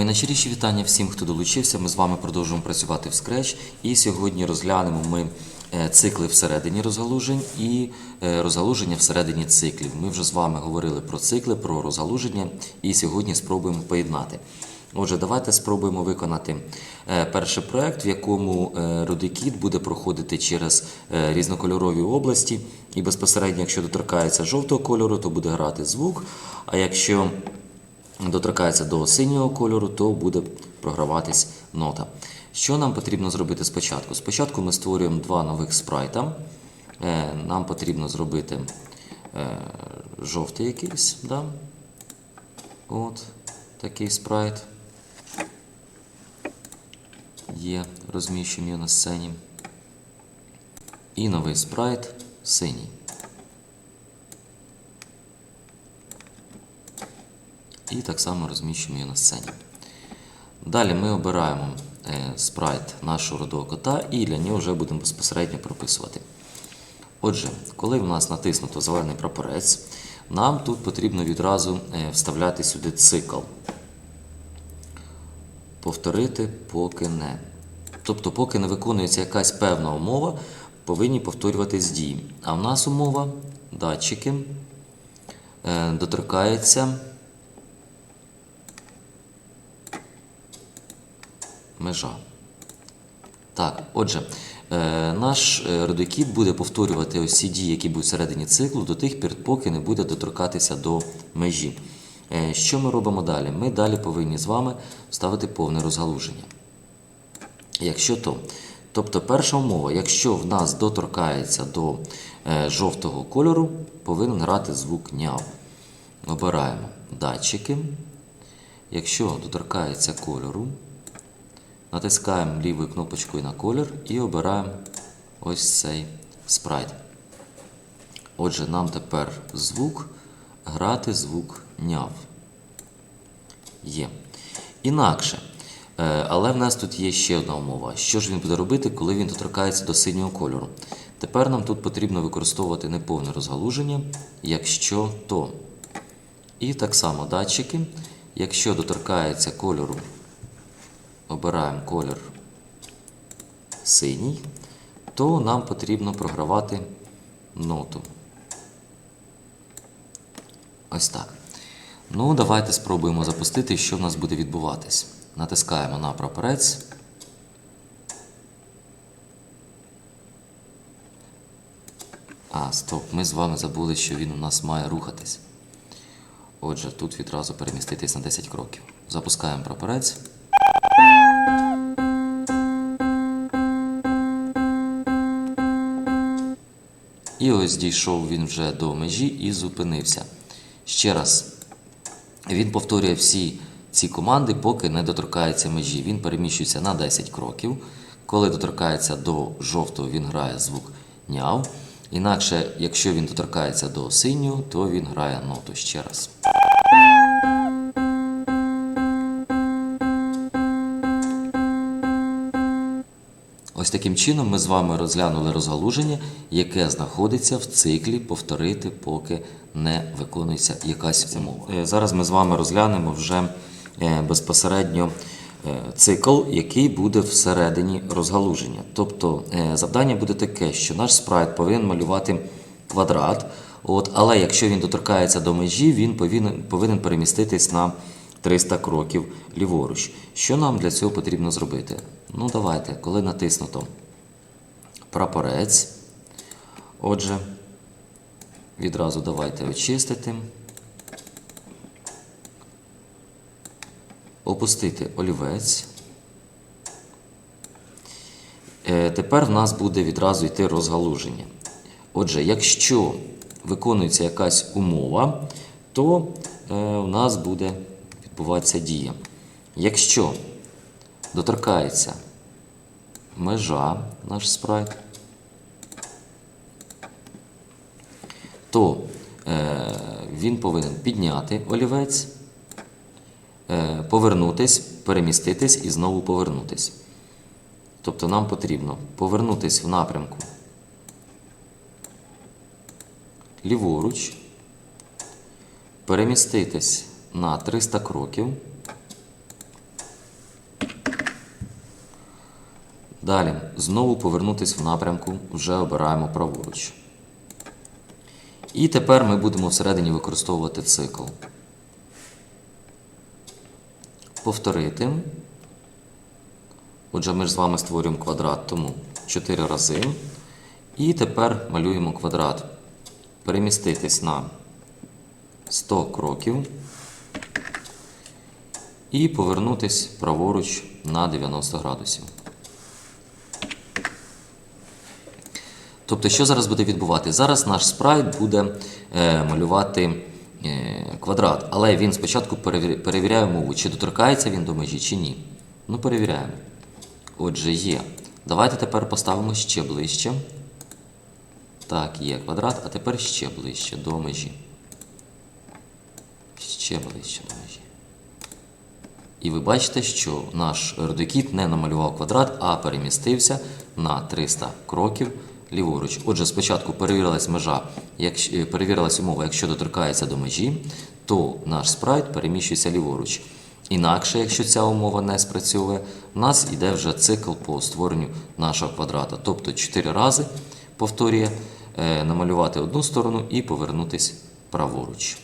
Мої найщиріші вітання всім, хто долучився. Ми з вами продовжуємо працювати в Scratch. І сьогодні розглянемо ми е, цикли всередині розгалужень і е, розгалуження всередині циклів. Ми вже з вами говорили про цикли, про розгалуження, і сьогодні спробуємо поєднати. Отже, давайте спробуємо виконати е, перший проект, в якому е, рудий кіт буде проходити через різнокольорові області, і безпосередньо, якщо доторкається жовтого кольору, то буде грати звук. А якщо доторкається до синього кольору, то буде програватись нота. Що нам потрібно зробити спочатку? Спочатку ми створюємо два нових спрайта. Е, Нам потрібно зробити е, жовтий якийсь. Да? От такий спрайт. Є, розміщений на сцені. І новий спрайт синій. І так само розміщуємо її на сцені. Далі ми обираємо е, спрайт нашого родового кота і для нього вже будемо безпосередньо прописувати. Отже, коли в нас натиснуто зелений прапорець, нам тут потрібно відразу е, вставляти сюди цикл. Повторити поки не. Тобто, поки не виконується якась певна умова, повинні повторюватись дії. А в нас умова датчики е, доторкається межа. Так, отже, е, наш е, родокіт буде повторювати ось ці дії, які будуть всередині циклу, до тих пір, поки не буде доторкатися до межі. Е, Що ми робимо далі? Ми далі повинні з вами вставити повне розгалуження. Якщо то, тобто перша умова, якщо в нас доторкається до жовтого кольору, повинен грати звук няв. Обираємо датчики. Якщо доторкається кольору, натискаємо лівою кнопочкою на колір і обираємо ось цей спрайт. Отже, нам тепер звук грати звук няв. Є. Інакше. Е, Але в нас тут є ще одна умова. Що ж він буде робити, коли він доторкається до синього кольору? Тепер нам тут потрібно використовувати неповне розгалуження, якщо то. І так само датчики. Якщо доторкається кольору, обираємо колір синій, то нам потрібно програвати ноту. Ось так. Ну, давайте спробуємо запустити, що в нас буде відбуватись. Натискаємо на прапорець. А, стоп, ми з вами забули, що він у нас має рухатись. Отже, тут відразу переміститись на 10 кроків. Запускаємо прапорець. І ось дійшов він вже до межі і зупинився. Ще раз, він повторює всі ці команди, поки не доторкається межі. Він переміщується на 10 кроків. Коли доторкається до жовтого, він грає звук няв. Інакше, якщо він доторкається до синього, то він грає ноту ще раз. Ось таким чином ми з вами розглянули розгалуження, яке знаходиться в циклі повторити, поки не виконується якась умова. Е, Зараз ми з вами розглянемо вже е, безпосередньо е, цикл, який буде всередині розгалуження. Тобто завдання буде таке, що наш спрайт повинен малювати квадрат, от, але якщо він доторкається до межі, він повинен, повинен переміститись на 300 кроків ліворуч. Що нам для цього потрібно зробити? Ну, давайте, коли натиснуто прапорець. Отже, відразу давайте очистити. Опустити олівець. Е, Тепер в нас буде відразу йти розгалуження. Отже, якщо виконується якась умова, то е, у нас буде відбуватися дія. Якщо доторкається. Межа наш спрайт, то е, він повинен підняти олівець, е, повернутись, переміститись і знову повернутись. Тобто нам потрібно повернутись в напрямку. Ліворуч, переміститись на 300 кроків Далі знову повернутись в напрямку, вже обираємо праворуч. І тепер ми будемо всередині використовувати цикл. Повторити. Отже, ми ж з вами створюємо квадрат, тому 4 рази. І тепер малюємо квадрат. Переміститись на 100 кроків. І повернутись праворуч на 90 градусів. Тобто, що зараз буде відбувати? Зараз наш спрайт буде е, малювати е, квадрат, але він спочатку перевіряє умову, чи доторкається він до межі, чи ні. Ну, перевіряємо. Отже, є. Давайте тепер поставимо ще ближче. Так, є квадрат, а тепер ще ближче до межі. Ще ближче до межі. І ви бачите, що наш редокіт не намалював квадрат, а перемістився на 300 кроків ліворуч. Отже, спочатку перевірилась межа, якщо, е, перевірилась умова, якщо доторкається до межі, то наш спрайт переміщується ліворуч. Інакше, якщо ця умова не спрацьовує, в нас йде вже цикл по створенню нашого квадрата. Тобто 4 рази повторює е, намалювати одну сторону і повернутись праворуч.